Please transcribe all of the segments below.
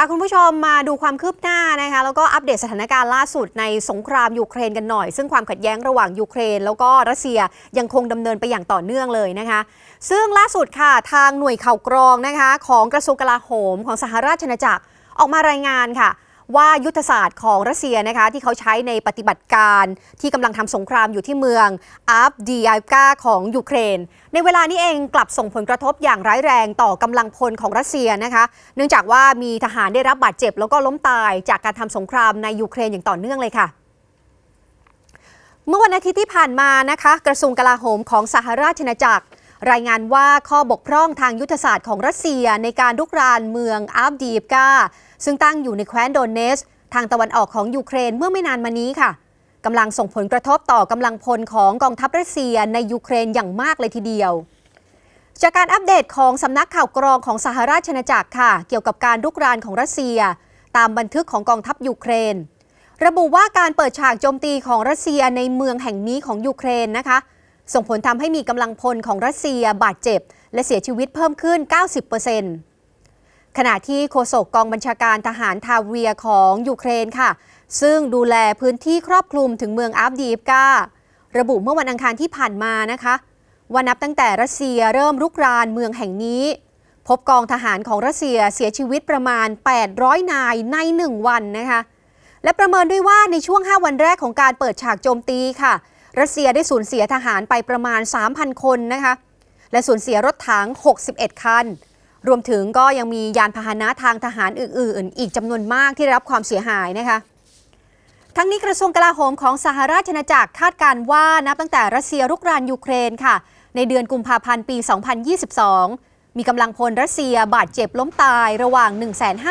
าคุณผู้ชมมาดูความคืบหน้านะคะแล้วก็อัปเดตสถานการณ์ล่าสุดในสงครามยูเครนกันหน่อย ซึ่งความขัดแย้งระหว่างยูเครน แล้วก็รัสเซียยังคงดำเนินไปอย่างต่อเนื่องเลยนะคะ ซึ่งล่าสุดค่ะทางหน่วยข่าวกรองนะคะของกระทรวงกลาโหมของสหราชอาณาจักรออกมารายงานค่ะ ว่ายุทธศาสตร์ของรัสเซียนะคะที่เขาใช้ในปฏิบัติการที่กำลังทำสงครามอยู่ที่เมืองอาฟดีไอกาของยูเครน ในเวลานี้เองกลับส่งผลกระทบอย่างร้ายแรงต่อกำลังพลของรัสเซียนะคะ เนื่องจากว่ามีทหารได้รับบาดเจ็บ แล้วก็ล้มตายจากการทำสงครามในยูเครนอย่างต่อเนื่องเลยค่ะเมื่อวันอาทิตย์ที่ผ่านมานะคะ กระทรวงกลาโหมของสหราชอาณาจักร รายงานว่าข้อบกพร่องทางยุทธศาสตร์ของรัสเซียในการลุกรานเมืองอาฟดีฟกา ซึ่งตั้งอยู่ในแคว้นโดเนส ทางตะวันออกของยูเครนเมื่อไม่นานมานี้ค่ะกำลังส่งผลกระทบต่อกำลังพลของกองทัพรัสเซียในยูเครนอย่างมากเลยทีเดียว จากการอัปเดตของสำนักข่าวกรองของสหราชอาณาจักรค่ะ เกี่ยวกับการลุกรานของรัสเซีย ตามบันทึกของกองทัพยูเครน ระบุว่าการเปิดฉากโจมตีของรัสเซียในเมืองแห่งนี้ของยูเครนนะคะ ส่งผลทำให้มีกำลังพลของรัสเซียบาดเจ็บ และเสียชีวิตเพิ่มขึ้น 90%ขณะที่โฆษกกองบัญชาการทหารทาเวียของยูเครนค่ะ ซึ่งดูแลพื้นที่ครอบคลุมถึงเมืองอาฟดีฟการะบุเมื่อวันอังคารที่ผ่านมานะคะว่านับตั้งแต่รัสเซียเริ่มรุกรานเมืองแห่งนี้ พบกองทหารของรัสเซียเสียชีวิตประมาณ 800 นายใน 1 วันนะคะและประเมินด้วยว่าในช่วง 5 วันแรกของการเปิดฉากโจมตีค่ะ รัสเซียได้สูญเสียทหารไปประมาณ 3,000 คนนะคะและสูญเสียรถถัง 61 คัน รวมถึงก็ยังมียานพาหนะทางทหารอื่น ๆ อีกจำนวนมากที่ได้รับความเสียหายนะคะทั้งนี้กระทรวงกลาโหมของสหราชอาณาจักรคาดการว่านับตั้งแต่รัสเซียรุกรานยูเครนค่ะ ในเดือนกุมภาพันธ์ปี 2022 มีกำลังพลรัสเซียบาดเจ็บล้มตายระหว่าง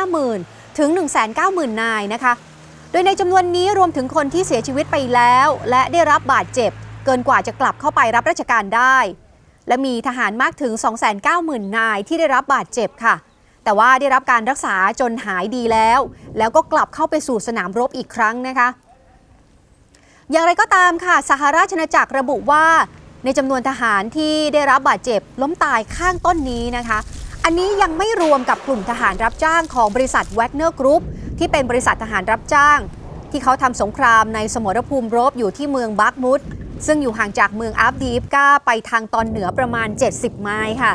150,000 ถึง 190,000 นายนะคะ โดยในจำนวนนี้รวมถึงคนที่เสียชีวิตไปแล้ว และได้รับบาดเจ็บ เกินกว่าจะกลับเข้าไปรับราชการได้ และมีทหารมากถึง 290,000 นายที่ได้รับบาดเจ็บค่ะ แต่ว่าได้รับการรักษาจนหายดีแล้ว แล้วก็กลับเข้าไปสู่สนามรบอีกครั้งนะคะ อย่างไรก็ตามค่ะสหราชอาณาจักรระบุว่า ในจำนวนทหารที่ได้รับบาดเจ็บ ล้มตายข้างต้นนี้นะคะ อันนี้ยังไม่รวมกับกลุ่มทหารรับจ้างของบริษัทแวกเนอร์กรุ๊ป ที่เป็นบริษัททหารรับจ้าง ที่เขาทำสงครามในสมรภูมิรบอยู่ที่เมืองบักมุดซึ่งอยู่ห่างจากเมืองอัฟดีฟกาไปทางตอนเหนือประมาณ 70 ไมล์ค่ะ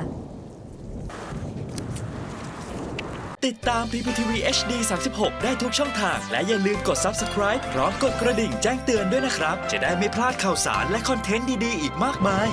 ติดตาม PPTV HD 36 ได้ทุกช่องทาง และอย่าลืมกด Subscribe พร้อมกดกระดิ่งแจ้งเตือนด้วยนะครับ จะได้ไม่พลาดข่าวสารและคอนเทนต์ดี ๆ อีกมากมาย